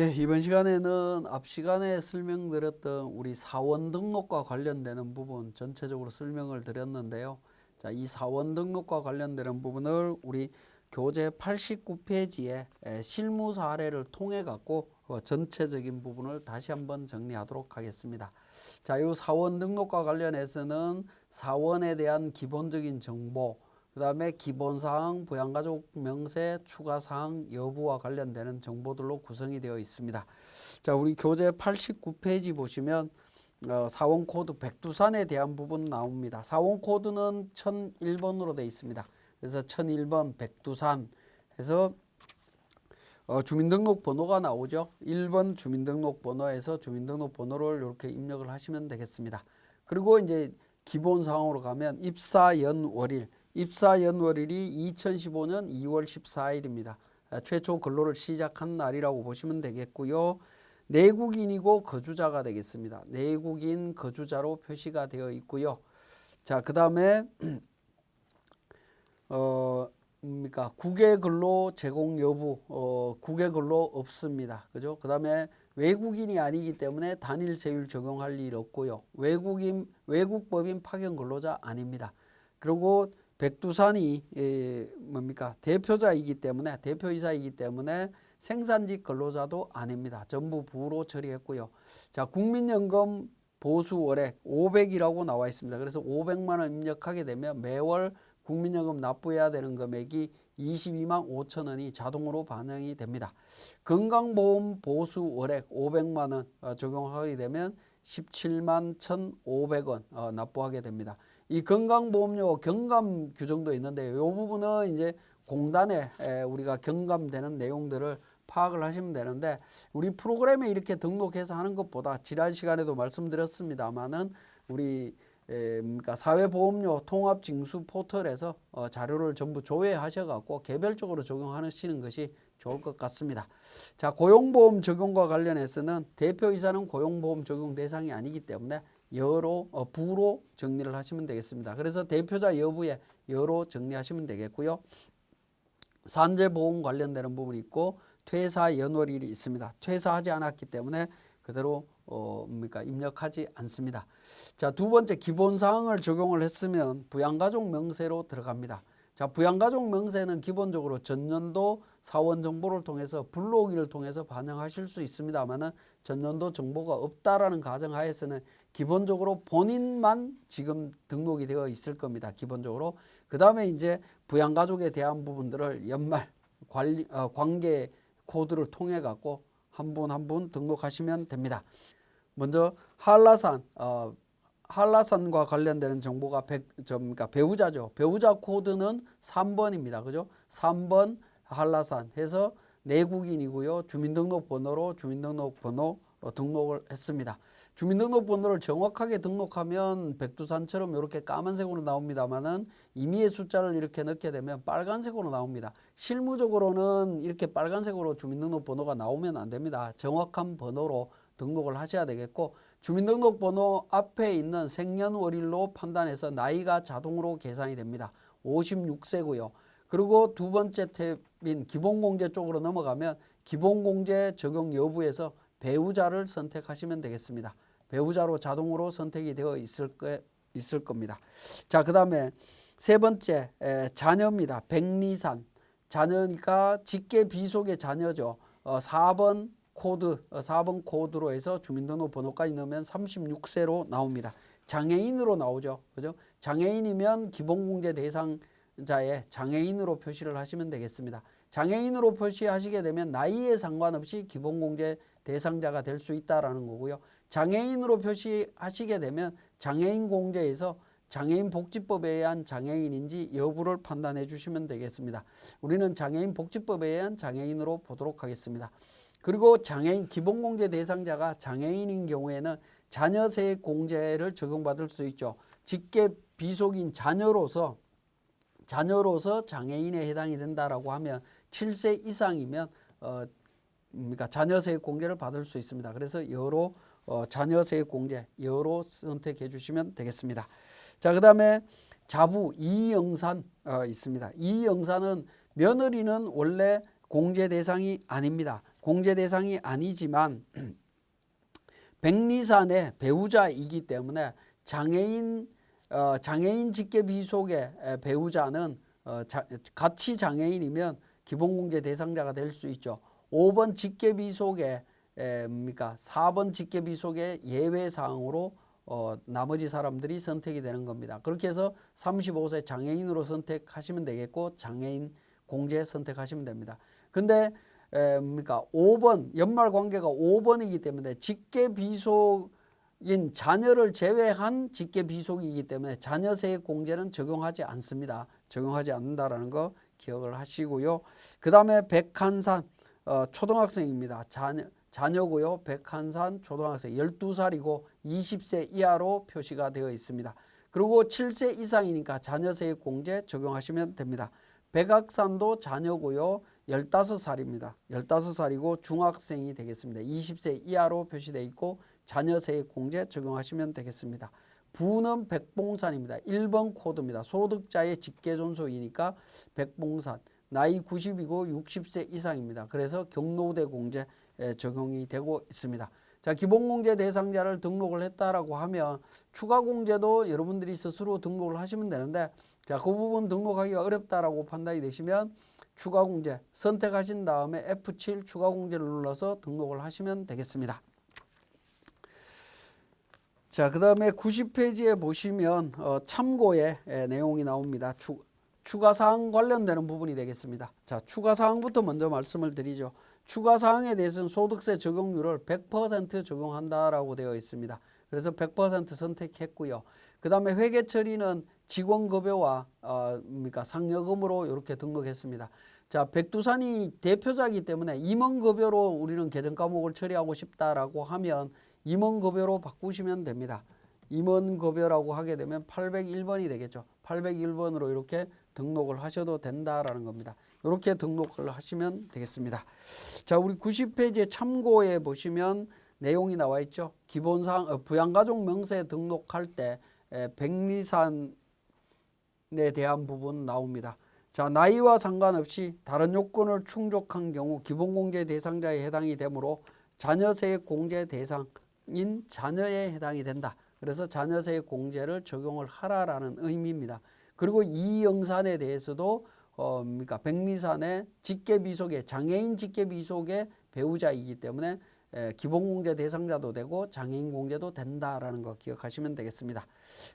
예, 이번 시간에는 앞 시간에 설명드렸던 우리 사원 등록과 관련되는 부분 전체적으로 설명을 드렸는데요. 자, 이 사원 등록과 관련되는 부분을 우리 교재 89페이지에 실무 사례를 통해 갖고 어, 전체적인 부분을 다시 한번 정리하도록 하겠습니다. 자, 이 사원 등록과 관련해서는 사원에 대한 기본적인 정보, 그 다음에 기본사항, 부양가족 명세, 추가사항 여부와 관련되는 정보들로 구성이 되어 있습니다. 자, 우리 교재 89페이지 보시면 어, 사원 코드 백두산에 대한 부분 나옵니다. 사원 코드는 1001번으로 되어 있습니다. 그래서 1001번 백두산 해서 어, 주민등록 번호가 나오죠. 1번 주민등록 번호에서 주민등록 번호를 이렇게 입력을 하시면 되겠습니다. 그리고 이제 기본 사항으로 가면 입사 연월일, 입사 연월일이 2015년 2월 14일입니다. 아, 최초 근로를 시작한 날이라고 보시면 되겠고요. 내국인이고 거주자가 되겠습니다. 내국인 거주자로 표시가 되어 있고요. 자, 그 다음에 어 뭡니까 국외 근로 제공 여부 어 국외 근로 없습니다 그죠 그 다음에 외국인이 아니기 때문에 단일 세율 적용할 일 없고요 외국인 외국법인 파견 근로자 아닙니다 그리고 백두산이 에, 뭡니까 대표자이기 때문에 대표이사이기 때문에 생산직 근로자도 아닙니다 전부 부로 처리했고요 자 국민연금 보수 월액 500이라고 나와 있습니다 그래서 500만 원 입력하게 되면 매월 국민연금 납부해야 되는 금액이 22만 5천 원이 자동으로 반영이 됩니다. 건강보험 보수 월액 500만 원 어, 적용하게 되면 17만 1,500원 어, 납부하게 됩니다. 이 건강보험료 경감 규정도 있는데 이 부분은 이제 공단에 에, 우리가 경감되는 내용들을 파악을 하시면 되는데 우리 프로그램에 이렇게 등록해서 하는 것보다 지난 시간에도 말씀드렸습니다만은 우리 에, 그러니까 사회보험료 통합징수 포털에서 어, 자료를 전부 조회하셔갖고 개별적으로 적용하시는 것이 좋을 것 같습니다. 자, 고용보험 적용과 관련해서는 대표이사는 고용보험 적용 대상이 아니기 때문에 여로 어, 부로 정리를 하시면 되겠습니다. 그래서 대표자 여부에 여로 정리하시면 되겠고요. 산재 보험 관련되는 부분이 있고 퇴사 연월일이 있습니다. 퇴사하지 않았기 때문에 그대로 어, 뭡니까 입력하지 않습니다. 자, 두 번째 기본 사항을 적용을 했으면 부양가족 명세로 들어갑니다. 자, 부양가족 명세는 기본적으로 전년도 사원 정보를 통해서 불러오기를 통해서 반영하실 수 있습니다만은 전년도 정보가 없다라는 가정하에서는 기본적으로 본인만 지금 등록이 되어 있을 겁니다. 기본적으로 그 다음에 이제 부양가족에 대한 부분들을 연말 관리 어, 관계 코드를 통해 갖고 한 분 한 분 등록하시면 됩니다. 먼저 한라산 어, 한라산과 관련되는 정보가 백, 저, 그러니까 배우자죠. 배우자 코드는 3번입니다. 그죠? 3번 한라산 해서 내국인이고요. 주민등록번호로 주민등록번호 어, 등록을 했습니다. 주민등록번호를 정확하게 등록하면 백두산처럼 이렇게 까만색으로 나옵니다만은 임의의 숫자를 이렇게 넣게 되면 빨간색으로 나옵니다. 실무적으로는 이렇게 빨간색으로 주민등록번호가 나오면 안 됩니다. 정확한 번호로 등록을 하셔야 되겠고 주민등록번호 앞에 있는 생년월일로 판단해서 나이가 자동으로 계산이 됩니다. 56세고요. 그리고 두 번째 탭인 기본공제 쪽으로 넘어가면 기본공제 적용 여부에서 배우자를 선택하시면 되겠습니다. 배우자로 자동으로 선택이 되어 있을, 거, 있을 겁니다. 자, 그 다음에 세 번째 에, 자녀입니다. 백리산 자녀니까 직계 비속의 자녀죠. 어, 4번 코드, 어, 4번 코드로 해서 주민등록번호까지 넣으면 36세로 나옵니다. 장애인으로 나오죠. 그죠? 장애인이면 기본공제 대상자의 장애인으로 표시를 하시면 되겠습니다. 장애인으로 표시하시게 되면 나이에 상관없이 기본공제 대상자가 될 수 있다라는 거고요. 장애인으로 표시하시게 되면 장애인 공제에서 장애인 복지법에 의한 장애인인지 여부를 판단해 주시면 되겠습니다. 우리는 장애인 복지법에 의한 장애인으로 보도록 하겠습니다. 그리고 장애인 기본공제 대상자가 장애인인 경우에는 자녀세 공제를 적용받을 수 있죠. 직계 비속인 자녀로서 자녀로서 장애인에 해당이 된다라고 하면 7세 이상이면 어 그러니까 자녀세 공제를 받을 수 있습니다. 그래서 여로 어, 자녀세 공제 여로 선택해 주시면 되겠습니다. 자, 그다음에 자부 이영산 어, 있습니다. 이영산은 며느리는 원래 공제 대상이 아닙니다. 공제 대상이 아니지만 백리산의 배우자이기 때문에 장애인 어, 장애인 직계 비 속의 에, 배우자는 어, 자, 같이 장애인이면 기본공제 대상자가 될 수 있죠. 5번 직계 비속의 에, 뭡니까? 4번 직계 비속의 예외 사항으로 어, 나머지 사람들이 선택이 되는 겁니다. 그렇게 해서 35세 장애인으로 선택하시면 되겠고 장애인 공제 선택하시면 됩니다. 근데 에, 뭡니까? 5번 연말 관계가 5번이기 때문에 직계 비속인 자녀를 제외한 직계 비속이기 때문에 자녀 세액 공제는 적용하지 않습니다. 적용하지 않는다라는 거 기억을 하시고요. 그다음에 백한산 어, 초등학생입니다. 자녀 자녀고요. 백한산 초등학생 12살이고 20세 이하로 표시가 되어 있습니다. 그리고 7세 이상이니까 자녀 세액 공제 적용하시면 됩니다. 백악산도 자녀고요. 15살입니다. 15살이고 중학생이 되겠습니다. 20세 이하로 표시되어 있고 자녀 세액 공제 적용하시면 되겠습니다. 부는 백봉산입니다. 1번 코드입니다. 소득자의 직계존속이니까 백봉산. 나이 90이고 60세 이상입니다. 그래서 경로대 공제 에, 적용이 되고 있습니다. 자, 기본공제 대상자를 등록을 했다라고 하면 추가 공제도 여러분들이 스스로 등록을 하시면 되는데 자, 그 부분 등록하기가 어렵다라고 판단이 되시면 추가 공제 선택하신 다음에 F7 추가 공제를 눌러서 등록을 하시면 되겠습니다. 자, 그 다음에 90페이지에 보시면 어, 참고의 에, 내용이 나옵니다. 추, 추가 사항 관련되는 부분이 되겠습니다. 자, 추가 사항부터 먼저 말씀을 드리죠. 추가 사항에 대해서는 소득세 적용률을 100% 적용한다라고 되어 있습니다. 그래서 100% 선택했고요. 그다음에 회계 처리는 직원 급여와 어, 뭡니까 상여금으로 이렇게 등록했습니다. 자, 백두산이 대표자이기 때문에 임원 급여로 우리는 계정 과목을 처리하고 싶다라고 하면 임원 급여로 바꾸시면 됩니다. 임원 급여라고 하게 되면 801번이 되겠죠. 801번으로 이렇게 등록을 하셔도 된다라는 겁니다. 이렇게 등록을 하시면 되겠습니다. 자, 우리 90페이지에 참고에 보시면 내용이 나와 있죠. 기본상 어, 부양가족 명세에 등록할 때 에, 백리산에 대한 부분 나옵니다. 자, 나이와 상관없이 다른 요건을 충족한 경우 기본공제 대상자에 해당이 되므로 자녀세액 공제 대상인 자녀에 해당이 된다. 그래서 자녀세액 공제를 적용을 하라라는 의미입니다. 그리고 이 영산에 대해서도 어, 뭡니까 백리산의 직계비속의 장애인 직계비속의 배우자이기 때문에 에, 기본공제 대상자도 되고 장애인 공제도 된다라는 거 기억하시면 되겠습니다.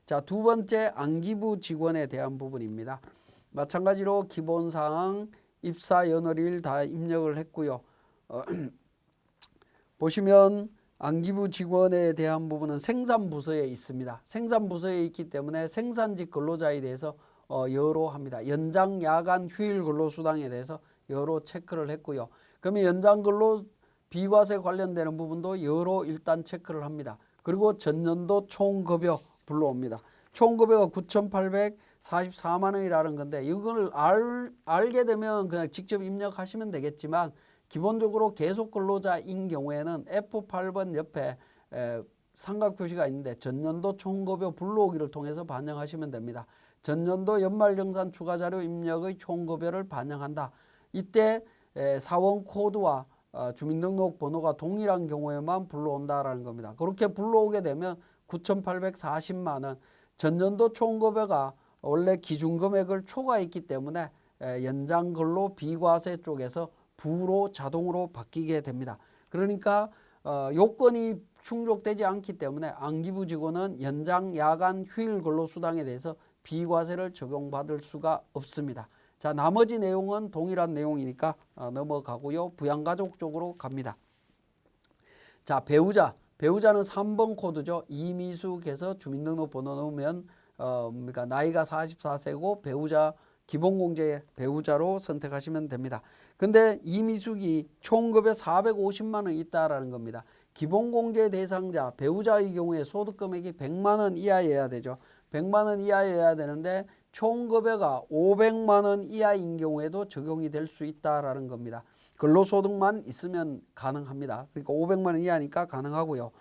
자, 두 번째 안기부 직원에 대한 부분입니다. 마찬가지로 기본사항, 입사 연월일 다 입력을 했고요. 어, 보시면 안기부 직원에 대한 부분은 생산부서에 있습니다. 생산부서에 있기 때문에 생산직 근로자에 대해서 어, 여로 합니다. 연장, 야간, 휴일 근로수당에 대해서 여로 체크를 했고요. 그러면 연장 근로 비과세 관련되는 부분도 여로 일단 체크를 합니다. 그리고 전년도 총급여 불러옵니다. 총급여가 9,844만 원이라는 건데 이걸 알, 알게 되면 그냥 직접 입력하시면 되겠지만 기본적으로 계속 근로자인 경우에는 F8번 옆에 에, 삼각 표시가 있는데 전년도 총급여 불러오기를 통해서 반영하시면 됩니다. 전년도 연말정산 추가 자료 입력의 총급여를 반영한다. 이때 에, 사원 코드와 어, 주민등록 번호가 동일한 경우에만 불러온다라는 겁니다. 그렇게 불러오게 되면 9,840만 원 전년도 총급여가 원래 기준 금액을 초과했기 때문에 에, 연장 근로 비과세 쪽에서 부로 자동으로 바뀌게 됩니다. 그러니까 어, 요건이 충족되지 않기 때문에 안기부 직원은 연장, 야간, 휴일 근로수당에 대해서 비과세를 적용받을 수가 없습니다. 자, 나머지 내용은 동일한 내용이니까 어, 넘어가고요. 부양가족 쪽으로 갑니다. 자, 배우자. 배우자는 3번 코드죠. 이미숙에서 주민등록번호 넣으면 어, 뭡니까? 나이가 44세고 배우자 기본공제 배우자로 선택하시면 됩니다. 근데 이미숙이 총급여 450만 원 있다라는 겁니다. 기본공제 대상자 배우자의 경우에 소득 금액이 100만 원 이하여야 되죠. 100만 원 이하여야 되는데 총급여가 500만 원 이하인 경우에도 적용이 될 수 있다라는 겁니다. 근로소득만 있으면 가능합니다. 그러니까 500만 원 이하니까 가능하고요.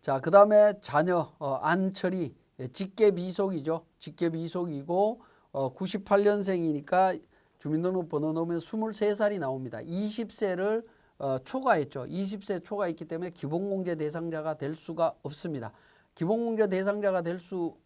자, 그 다음에 자녀 어, 안처리 직계비속이죠. 직계비속이고 어, 98년생이니까 주민등록번호 넣으면 23살이 나옵니다. 20세를 어, 초과했죠. 20세 초과했기 때문에 기본공제 대상자가 될 수가 없습니다. 기본공제 대상자가 될 수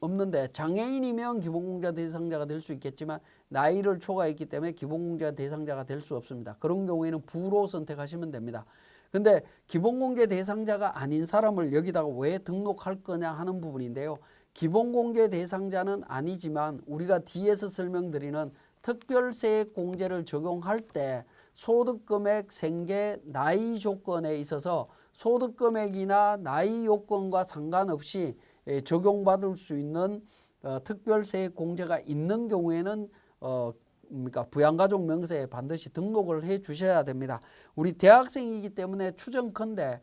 없는데 장애인이면 기본공제 대상자가 될 수 있겠지만 나이를 초과했기 때문에 기본공제 대상자가 될 수 없습니다. 그런 경우에는 부로 선택하시면 됩니다. 근데 기본공제 대상자가 아닌 사람을 여기다가 왜 등록할 거냐 하는 부분인데요. 기본공제 대상자는 아니지만 우리가 뒤에서 설명드리는 특별세액 공제를 적용할 때 소득금액 생계 나이 조건에 있어서 소득금액이나 나이 요건과 상관없이 예, 적용받을 수 있는 어, 특별세액 공제가 있는 경우에는 어, 그러니까 부양가족 명세에 반드시 등록을 해 주셔야 됩니다. 우리 대학생이기 때문에 추정컨대 에,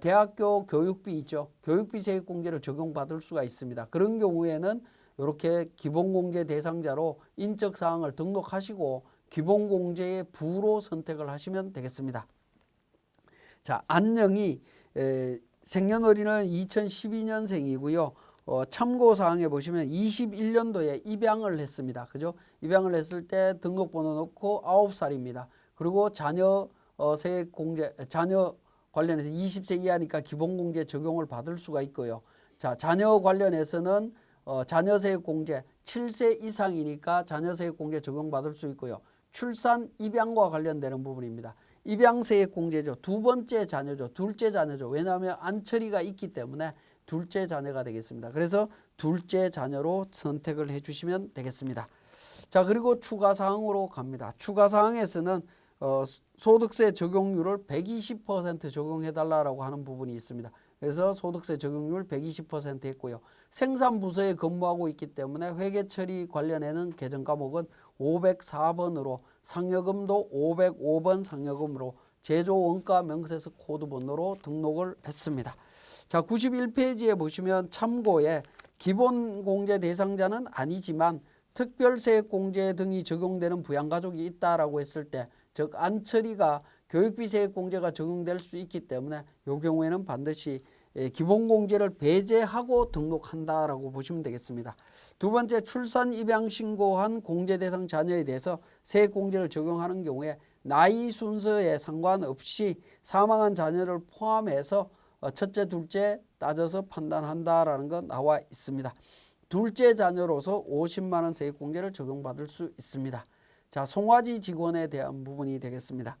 대학교 교육비 있죠. 교육비 세액 공제를 적용받을 수가 있습니다. 그런 경우에는 이렇게 기본공제 대상자로 인적 사항을 등록하시고 기본공제의 부로 선택을 하시면 되겠습니다. 자, 안녕이 에, 생년월일은 2012년생이고요. 어, 참고 사항에 보시면 21년도에 입양을 했습니다. 그죠? 입양을 했을 때 등록번호 넣고 9살입니다. 그리고 자녀 어, 세액 공제 자녀 관련해서 20세 이하니까 기본공제 적용을 받을 수가 있고요. 자, 자녀 관련해서는 어, 자녀세액 공제 7세 이상이니까 자녀세액 공제 적용받을 수 있고요. 출산 입양과 관련되는 부분입니다. 입양세액 공제죠. 두 번째 자녀죠. 둘째 자녀죠. 왜냐하면 안처리가 있기 때문에 둘째 자녀가 되겠습니다. 그래서 둘째 자녀로 선택을 해주시면 되겠습니다. 자 그리고 추가 사항으로 갑니다. 추가 사항에서는 어, 소득세 적용률을 120% 적용해 달라라고 하는 부분이 있습니다. 그래서 소득세 적용률 120% 했고요. 생산 부서에 근무하고 있기 때문에 회계 처리 관련해는 개정 과목은 504번으로 상여금도 505번 상여금으로 제조 원가 명세서 코드 번호로 등록을 했습니다. 자, 91페이지에 보시면 참고에 기본 공제 대상자는 아니지만 특별세액 공제 등이 적용되는 부양가족이 있다라고 했을 때, 즉 안처리가 교육비 세액 공제가 적용될 수 있기 때문에 이 경우에는 반드시 예, 기본 공제를 배제하고 등록한다라고 보시면 되겠습니다. 두 번째 출산 입양 신고한 공제 대상 자녀에 대해서 세액 공제를 적용하는 경우에 나이 순서에 상관없이 사망한 자녀를 포함해서 어, 첫째, 둘째 따져서 판단한다라는 거 나와 있습니다. 둘째 자녀로서 50만 원 세액 공제를 적용받을 수 있습니다. 자, 송아지 직원에 대한 부분이 되겠습니다.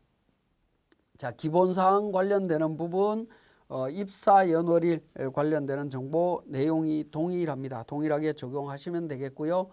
자, 기본 사항 관련되는 부분 어, 입사 연월일 관련되는 정보 내용이 동일합니다. 동일하게 적용하시면 되겠고요.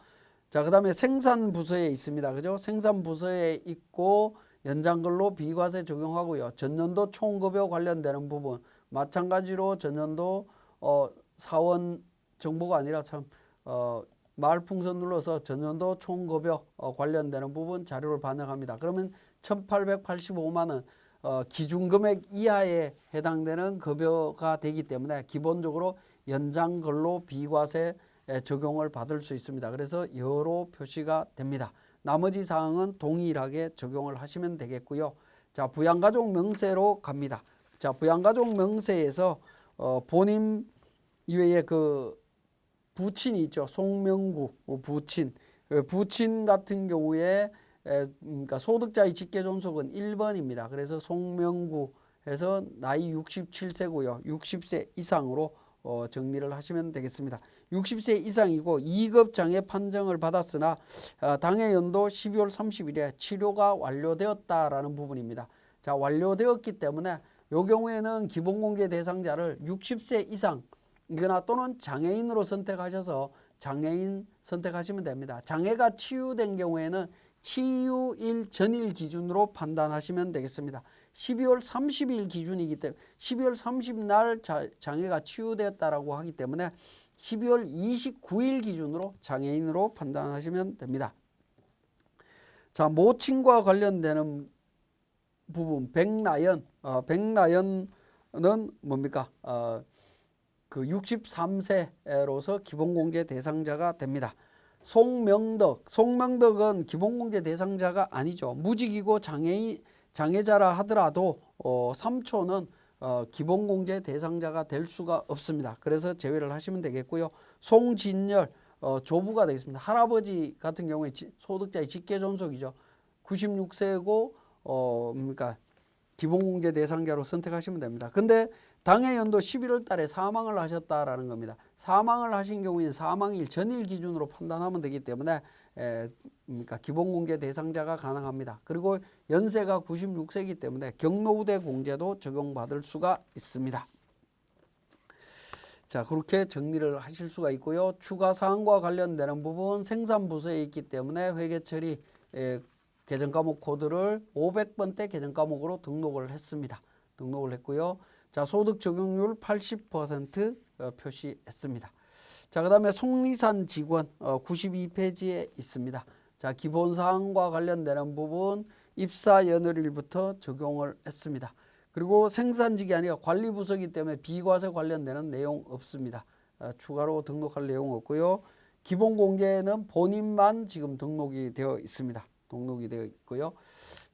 자, 그 다음에 생산 부서에 있습니다. 그죠? 생산 부서에 있고 연장근로 비과세 적용하고요. 전년도 총급여 관련되는 부분 마찬가지로 전년도 어, 사원 정보가 아니라 참 어, 말풍선 눌러서 전년도 총급여 어, 관련되는 부분 자료를 반영합니다. 그러면 1,885만 원 어, 기준금액 이하에 해당되는 급여가 되기 때문에 기본적으로 연장 근로 비과세 적용을 받을 수 있습니다. 그래서 여로 표시가 됩니다. 나머지 사항은 동일하게 적용을 하시면 되겠고요. 자, 부양가족 명세로 갑니다. 자, 부양가족 명세에서 어, 본인 이외에 그 부친이 있죠. 송명구 뭐 부친. 그 부친 같은 경우에 에, 그러니까 소득자의 직계 존속은 1번입니다. 그래서 송명구 해서 나이 67세고요. 60세 이상으로 어, 정리를 하시면 되겠습니다. 60세 이상이고 2급 장애 판정을 받았으나 어, 당해 연도 12월 30일에 치료가 완료되었다라는 부분입니다. 자, 완료되었기 때문에 요 경우에는 기본공제 대상자를 60세 이상 이거나 또는 장애인으로 선택하셔서 장애인 선택하시면 됩니다. 장애가 치유된 경우에는 치유일 전일 기준으로 판단하시면 되겠습니다. 12월 30일 기준이기 때문에 12월 30날 장애가 치유되었다라고 하기 때문에 12월 29일 기준으로 장애인으로 판단하시면 됩니다. 자, 모친과 관련되는 부분 백나연, 어, 백나연은 뭡니까? 어, 그 63세로서 기본공제 대상자가 됩니다. 송명덕, 송명덕은 기본공제 대상자가 아니죠. 무직이고 장애인 장애자라 하더라도 어, 3초는 어, 기본공제 대상자가 될 수가 없습니다. 그래서 제외를 하시면 되겠고요. 송진열 어, 조부가 되겠습니다. 할아버지 같은 경우에 지, 소득자의 직계 존속이죠. 96세고 어 뭡니까 기본공제 대상자로 선택하시면 됩니다. 근데 당해 연도 11월 달에 사망을 하셨다라는 겁니다. 사망을 하신 경우에는 사망일 전일 기준으로 판단하면 되기 때문에 에, 그러니까 기본 공제 대상자가 가능합니다. 그리고 연세가 96세이기 때문에 경로우대 공제도 적용받을 수가 있습니다. 자 그렇게 정리를 하실 수가 있고요. 추가 사항과 관련되는 부분 생산 부서에 있기 때문에 회계 처리 에, 개정 과목 코드를 500번대 개정 과목으로 등록을 했습니다. 등록을 했고요. 자 소득 적용률 80% 어, 표시했습니다. 자 그 다음에 속리산 직원 어, 92페이지에 있습니다. 자 기본 사항과 관련되는 부분 입사 연월일부터 적용을 했습니다. 그리고 생산직이 아니라 관리부서이기 때문에 비과세 관련되는 내용 없습니다. 어, 추가로 등록할 내용 없고요. 기본 공제는 본인만 지금 등록이 되어 있습니다. 등록이 되어 있고요.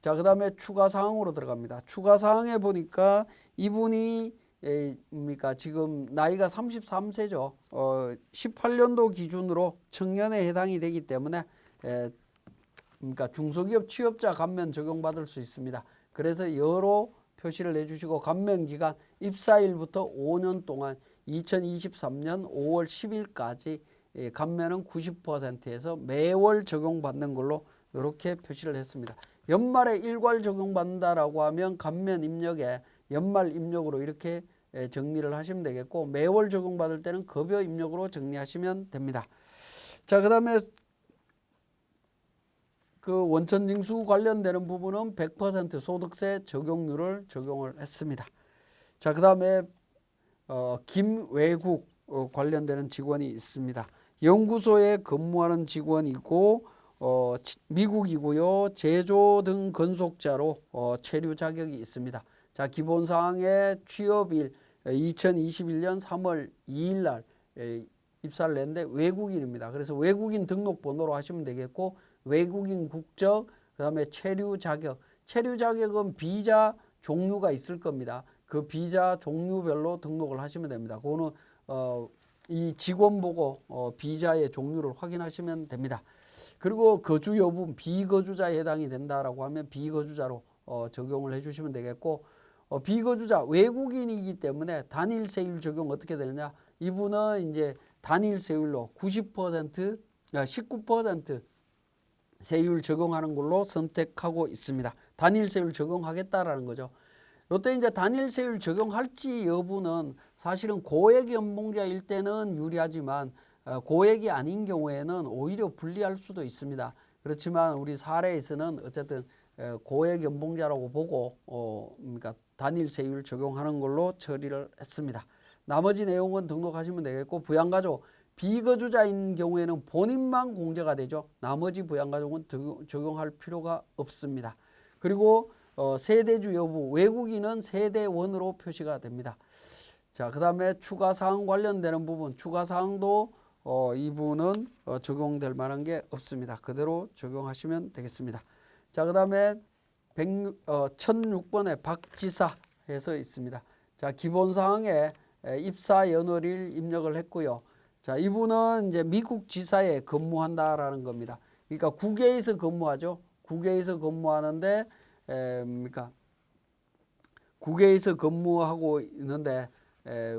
자, 그 다음에 추가 사항으로 들어갑니다. 추가 사항에 보니까 이분이 에, 뭡니까 지금 나이가 33세죠. 어, 18년도 기준으로 청년에 해당이 되기 때문에 에, 그러니까 중소기업 취업자 감면 적용받을 수 있습니다. 그래서 여러 표시를 내주시고 감면 기간 입사일부터 5년 동안 2023년 5월 10일까지 예, 감면은 90%에서 매월 적용받는 걸로 이렇게 표시를 했습니다. 연말에 일괄 적용받는다라고 하면 감면 입력에 연말 입력으로 이렇게 예, 정리를 하시면 되겠고 매월 적용받을 때는 급여 입력으로 정리하시면 됩니다. 자, 그 다음에 그 원천 징수 관련되는 부분은 100% 소득세 적용률을 적용을 했습니다. 자, 그 다음에 어, 김외국 어, 관련되는 직원이 있습니다. 연구소에 근무하는 직원이고 어, 치- 미국이고요. 제조 등 건속자로 어, 체류 자격이 있습니다. 자, 기본 사항의 취업일 2021년 3월 2일 날 에, 입사를 냈는데 외국인입니다. 그래서 외국인 등록 번호로 하시면 되겠고 외국인 국적, 그다음에 체류 자격. 체류 자격은 비자 종류가 있을 겁니다. 그 비자 종류별로 등록을 하시면 됩니다. 그거는 어, 이 직원 보고 어, 비자의 종류를 확인하시면 됩니다. 그리고 거주 여부 비거주자에 해당이 된다라고 하면 비거주자로 어, 적용을 해주시면 되겠고 어, 비거주자 외국인이기 때문에 단일 세율 적용 어떻게 되느냐? 이분은 이제 단일 세율로 90% 아, 19% 세율 적용하는 걸로 선택하고 있습니다. 단일 세율 적용하겠다라는 거죠. 이때 이제 단일 세율 적용할지 여부는 사실은 고액 연봉자일 때는 유리하지만 어, 고액이 아닌 경우에는 오히려 불리할 수도 있습니다. 그렇지만 우리 사례에서는 어쨌든 에, 고액 연봉자라고 보고 어, 그러니까 단일 세율 적용하는 걸로 처리를 했습니다. 나머지 내용은 등록하시면 되겠고 부양가족 비거주자인 경우에는 본인만 공제가 되죠. 나머지 부양가족은 등- 적용할 필요가 없습니다. 그리고 어, 세대주 여부 외국인은 세대원으로 표시가 됩니다. 자, 그 다음에 추가 사항 관련되는 부분 추가 사항도 어, 이부는 어, 적용될 만한 게 없습니다. 그대로 적용하시면 되겠습니다. 자, 그 다음에 106, 어, 1006번에 박지사 해서 있습니다. 자, 기본 사항에 에, 입사 연월일 입력을 했고요. 자, 이분은 이제 미국 지사에 근무한다라는 겁니다. 그러니까 국외에서 근무하죠. 국외에서 근무하는데 에, 뭡니까? 국외에서 근무하고 있는데 에,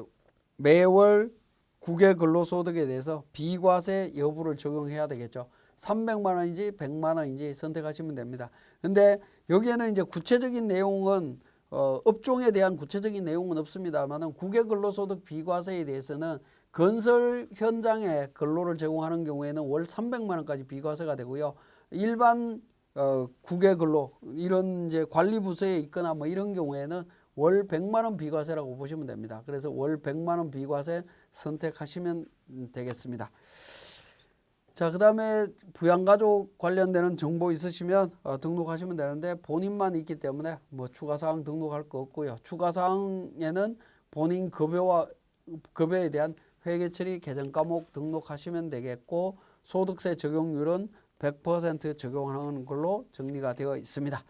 매월 국외 근로소득에 대해서 비과세 여부를 적용해야 되겠죠. 300만 원인지 100만 원인지 선택하시면 됩니다. 근데 여기에는 이제 구체적인 내용은 어, 업종에 대한 구체적인 내용은 없습니다만은 국외 근로소득 비과세에 대해서는 건설 현장에 근로를 제공하는 경우에는 월 300만 원까지 비과세가 되고요. 일반 어, 국외 근로 이런 이제 관리 부서에 있거나 뭐 이런 경우에는 월 100만 원 비과세라고 보시면 됩니다. 그래서 월 100만 원 비과세 선택하시면 되겠습니다. 자, 그 다음에 부양가족 관련되는 정보 있으시면 어, 등록하시면 되는데 본인만 있기 때문에 뭐 추가 사항 등록할 거 없고요. 추가 사항에는 본인 급여와 급여에 대한 회계 처리 개정 과목 등록하시면 되겠고 소득세 적용률은 100% 적용하는 걸로 정리가 되어 있습니다.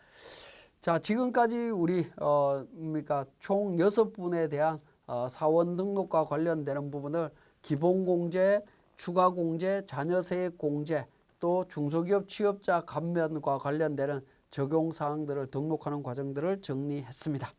자, 지금까지 우리 어 뭡니까 총 여섯 분에 대한 어, 사원 등록과 관련되는 부분을 기본 공제, 추가 공제, 자녀세액 공제, 또 중소기업 취업자 감면과 관련되는 적용 사항들을 등록하는 과정들을 정리했습니다.